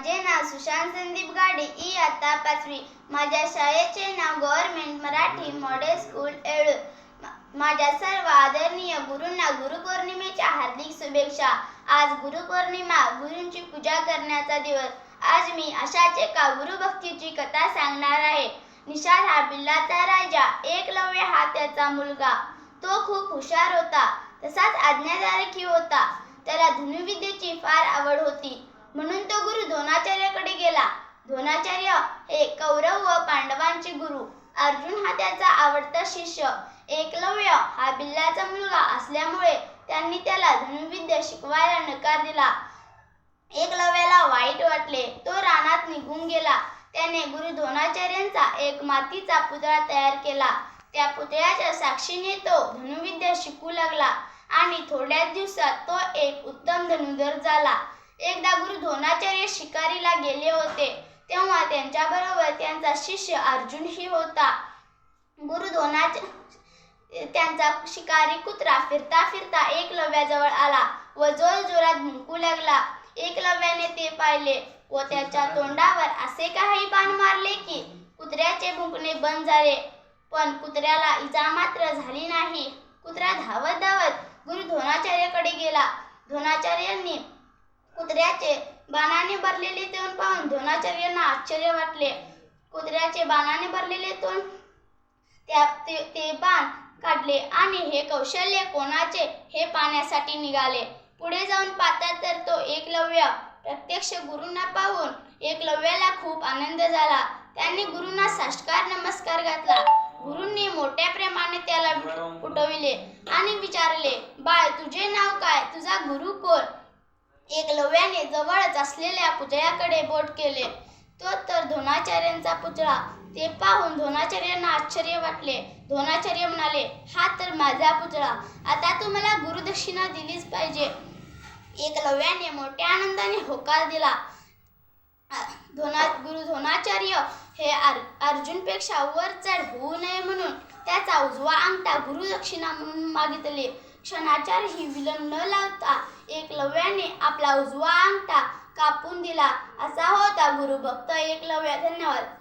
म्हणजे माझे नाव सुशांत संदीप गाडे ई आता पाचवी. माझ्या शाळेचे नाव गव्हर्नमेंट मराठी मॉडेल स्कूल एळू. माझ्या सर्व आदरणीय गुरूंना गुरुपौर्णिमेच्या हार्दिक शुभेच्छा. आज गुरुपौर्णिमा गुरूंची पूजा करण्याचा दिवस. आज मी अशाच एका गुरुभक्तीची कथा सांगणार आहे. निषाद हा बिल्लाचा राजा एकलव्य हा त्याचा मुलगा. तो खूप हुशार होता तसाच आज्ञाधारकही होता. त्याला धनुविद्येची फार आवड होती. म्हणून तो गुरु द्रोणाचार्याकडे गेला. द्रोणाचार्य हे कौरव व पांडवांचे गुरु. अर्जुन हा त्याचा आवडता शिष्य. एकलव्य हा बिल्लाचा मुलगा असल्यामुळे त्यांनी त्याला धनुर्विद्या शिकवायला नकार दिला. एकलव्याला वाईट वाटले तो रानात निघून गेला. त्याने गुरु द्रोणाचार्यांचा एक मातीचा पुतळा तयार केला. त्या पुतळ्याच्या साक्षीने तो धनुर्विद्या शिकू लागला आणि थोड्याच दिवसात तो एक उत्तम धनुधर झाला. एकदा गुरु द्रोणाचार्य शिकारीला गेले होते तेव्हा त्यांच्याबरोबर त्यांचा शिष्य अर्जुनही होता. गुरु द्रोणाचार्य त्यांचा शिकारी कुत्रा फिरता फिरता एकलव्याजवळ आला व जोर जोरात भुंकू लागला. एकलव्याने ते पाहिले व त्याच्या तोंडावर असे काही बाण मारले की कुत्र्याचे भुंकणे बंद झाले. पण कुत्र्याला इजा मात्र झाली नाही. कुत्रा धावत धावत गुरु धोनाचार्याकडे गेला. द्रोणाचार्यांनी कुत्र्याचे बाणाने भरलेले तोंड पाहून द्रोणाचार्यांना आश्चर्य वाटले. कुत्र्याचे बाणाने भरलेले तोंड त्या ते, ते बाण काढले आणि हे कौशल्य कोणाचे? हे पाहण्यासाठी निघाले. पुढे जाऊन पाहता तर तो एकलव्य प्रत्यक्ष गुरूंना पाहून एकलव्याला खूप आनंद झाला. त्यांनी गुरूंना साष्कार नमस्कार घातला. गुरूंनी मोठ्या प्रेमाने त्याला उठविले आणि विचारले बाळ तुझे नाव काय? तुझा गुरु कोण? एकलव्याने जवळच असलेल्या पुतळ्याकडे बोट केले. तो तर धोनाचार्यांचा पुतळा. ते पाहून धोनाचार्यांना आश्चर्य वाटले. धोनाचार्य म्हणाले हा तर माझा पुतळा. आता तुम्हाला गुरुदक्षिणा दिलीच पाहिजे. एकलव्याने मोठ्या आनंदाने होकार दिला. धोना गुरु धोनाचार्य हे अर् अर्जुनपेक्षा वर चढ होऊ नये म्हणून त्याचा उजवा अंगठा गुरुदक्षिणा म्हणून मागितले. क्षणाचार ही विलंब न लावता एकलव्याने आपला उजवा अंगठा कापून दिला. असा होता गुरुभक्त एकलव्य. धन्यवाद.